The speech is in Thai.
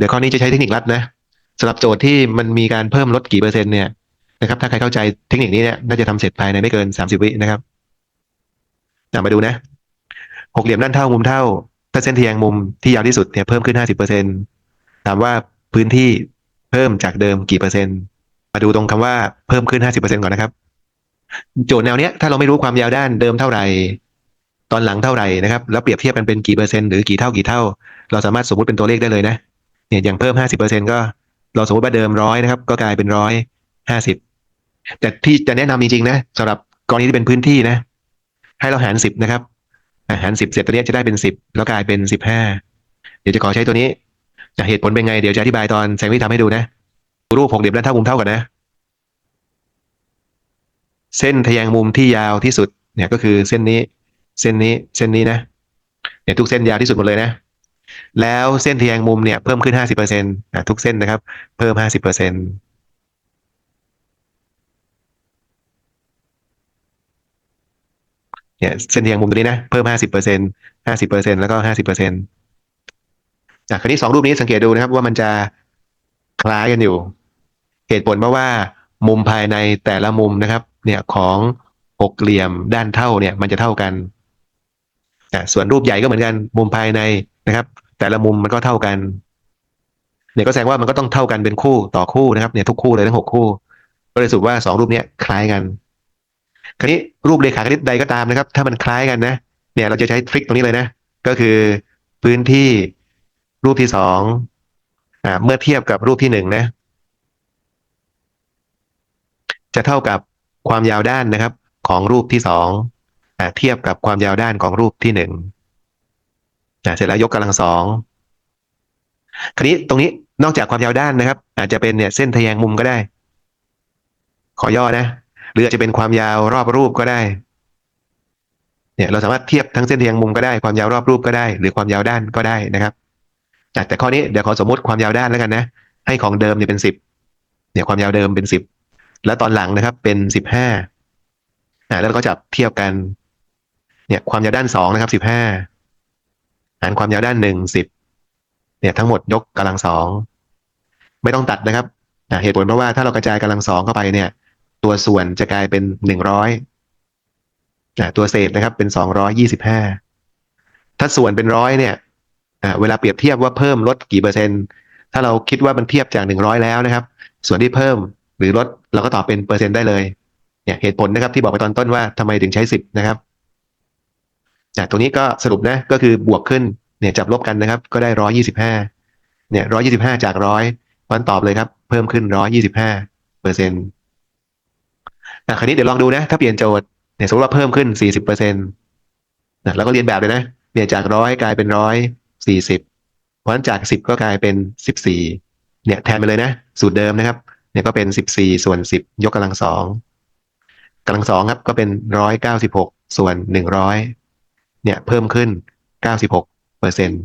เดี๋ยวข้อนี้จะใช้เทคนิคลัดนะสำหรับโจทย์ที่มันมีการเพิ่มลดกี่เปอร์เซ็นต์เนี่ยนะครับถ้าใครเข้าใจเทคนิคนี้เนี่ยน่าจะทำเสร็จภายในไม่เกินสามสิบวินะครับอะมาดูนะหกเหลี่ยมด้านเท่ามุมเท่า ถ้าเส้นทะแยงมุมที่ยาวที่สุดเนี่ยเพิ่มขึ้นห้าสิบเปอร์เซ็นถามว่าพื้นที่เพิ่มจากเดิมกี่เปอร์เซ็นต์ มาดูตรงคำว่าเพิ่มขึ้นห้าสิบเปอร์เซ็นก่อนนะครับ โจทย์แนวเนี้ยถ้าเราไม่รู้ความยาวด้านเดิมเท่าไหร่ ตอนหลังเท่าไหร่นะครับ แล้วเปรียบเทียบกันเป็นกี่เปอร์เซ็นต์หรือกี่เท่ากี่เท่า เราสามารถสมมติเป็นตัวเลขได้เลยนะ เนี่ยอย่างเพิ่มห้าสิบเปอร์เซ็นก็ เราสมมติว่าเดิมร้อยนะครับ ก็กลายเป็นร้อยห้าสิบแต่ที่จะแนะนำจริงๆนะสำหรับกรณีที่เป็นพื้นที่นะ ให้เราหารสิบนะครับหารสิบเสร็จตัวนี้จะได้เป็นสิบแล้วกลายเป็นสิบห้าเดี๋ยวจะขอใช้ตัวนี้อะเหตุผลเป็นไงเดี๋ยวจะอธิบายตอนแสงวิธีทำให้ดูนะ รูปหกเหลี่ยมด้านเท่ามุมเท่ากันนะ เส้นทะแยงมุมที่ยาวที่สุดเนี่ยก็คือเส้นนี้ เส้นนี้เส้นนี้นะเนี่ยทุกเส้นยาวที่สุดหมดเลยนะ แล้วเส้นทะแยงมุมเนี่ยเพิ่มขึ้นห้าสิบเปอร์เซ็นต์ทุกเส้นนะครับ เพิ่มห้าสิบเปอร์เซ็นต์เนี่ยเส้นทะแยงมุมตัวนี้นะ เพิ่มห้าสิบเปอร์เซ็นต์ห้าสิบเปอร์เซ็นต์แล้วก็ห้าสิบเปอร์เซ็นต์จากคราวนี้สองรูปนี้สังเกตดูนะครับว่ามันจะคล้ายกันอยู่ เหตุผลเพราะว่ามุมภายในแต่ละมุมนะครับ เนี่ยของหกเหลี่ยมด้านเท่าเนี่ยมันจะเท่ากันอ่ส่วนรูปใหญ่ก็เหมือนกัน มุมภายใน นะครับ แต่ละมุมมันก็เท่ากัน เนี่ยก็แสดงว่ามันก็ต้องเท่ากันเป็นคู่ต่อคู่นะครับเนี่ยทุกคู่เลยทั้งหกคู่ ก็เลยสรุปว่าสองรูปเนี้ยคล้ายกัน คราวนี้รูปเรขาคณิตใดก็ตามนะครับ ถ้ามันคล้ายกันนะ เนี่ยเราจะใช้ทริคตรงนี้เลยนะ ก็คือพื้นที่รูปที่สองอ่าเมื่อเทียบกับรูปที่หนึ่งนะ จะเท่ากับความยาวด้านนะครับ ของรูปที่สองอ่าเทียบกับความยาวด้านของรูปที่หนึ่ง อ่าเสร็จแล้วยกกำลังสองคราวนี้ตรงนี้นอกจากความยาวด้านนะครับ อาจจะเป็นเนี่ยเส้นทะแยงมุมก็ได้ ขอย่อนะหรืออาจจะเป็นความยาวรอบรูปก็ได้ เนี่ยเราสามารถเทียบทั้งเส้นทะแยงมุมก็ได้ความยาวรอบรูปก็ได้ หรือความยาวด้านก็ได้นะครับแต่ข้อนี้เดี๋ยวขอสมมติความยาวด้านแล้วกันนะให้ของเดิมเนี่ยเป็นสิบเนี่ยความยาวเดิมเป็นสิบแล้วตอนหลังนะครับเป็นสิบห้าอ่าแล้วเราก็จับเทียบกัน เนี่ยความยาวด้านสองนะครับสิบห้า หารความยาวด้านหนึ่งสิบเนี่ยทั้งหมดยกกำลังสองไม่ต้องตัดนะครับเหตุผลเพราะว่าถ้าเรากระจายกำลังสองเข้าไปเนี่ย ตัวส่วนจะกลายเป็นหนึ่งร้อยตัวเศษนะครับเป็นสองร้อยยี่สิบห้าถ้าส่วนเป็นร้อยเนี่ยเวลาเปรียบเทียบว่าเพิ่มลดกี่เปอร์เซ็นต์ ถ้าเราคิดว่ามันเทียบจากหนึ่งร้อยแล้วนะครับ ส่วนที่เพิ่มหรือลดเราก็ตอบเป็นเปอร์เซ็นต์ได้เลยเนี่ยเหตุผลนะครับที่บอกไปตอนต้นว่าทำไมถึงใช้สิบนะครับ จากตรงนี้ก็สรุปนะก็คือบวกขึ้นเนี่ยจับลบกันนะครับ ก็ได้ร้อยี่สิบห้าเนี่ยร้อยี่สิบห้าจากร้อยวันตอบเลยครับ เพิ่มขึ้นร้อยี่สิบห้าเปอร์เซ็นต์อะคราวนี้เดี๋ยวลองดูนะ ถ้าเปลี่ยนโจทย์เนี่ยสมมติว่าเพิ่มขึ้นสี่สิบเปอร์เซ็นต์นะแล้วก็เรียนแบบเลยนะเนี่ยจากร้อยกลายเป็นร้อยสี่สิบเพราะฉะนั้นจากสิบก็กลายเป็นสิบสี่เนี่ยแทนไปเลยนะ สูตรเดิมนะครับ เนี่ยก็เป็นสิบสี่ส่วนสิบยกกำลังสองกำลังสองครับก็เป็นร้อยเก้าสิบหกส่วนหนึ่งร้อย เนี่ยเพิ่มขึ้น 96เปอร์เซ็นต์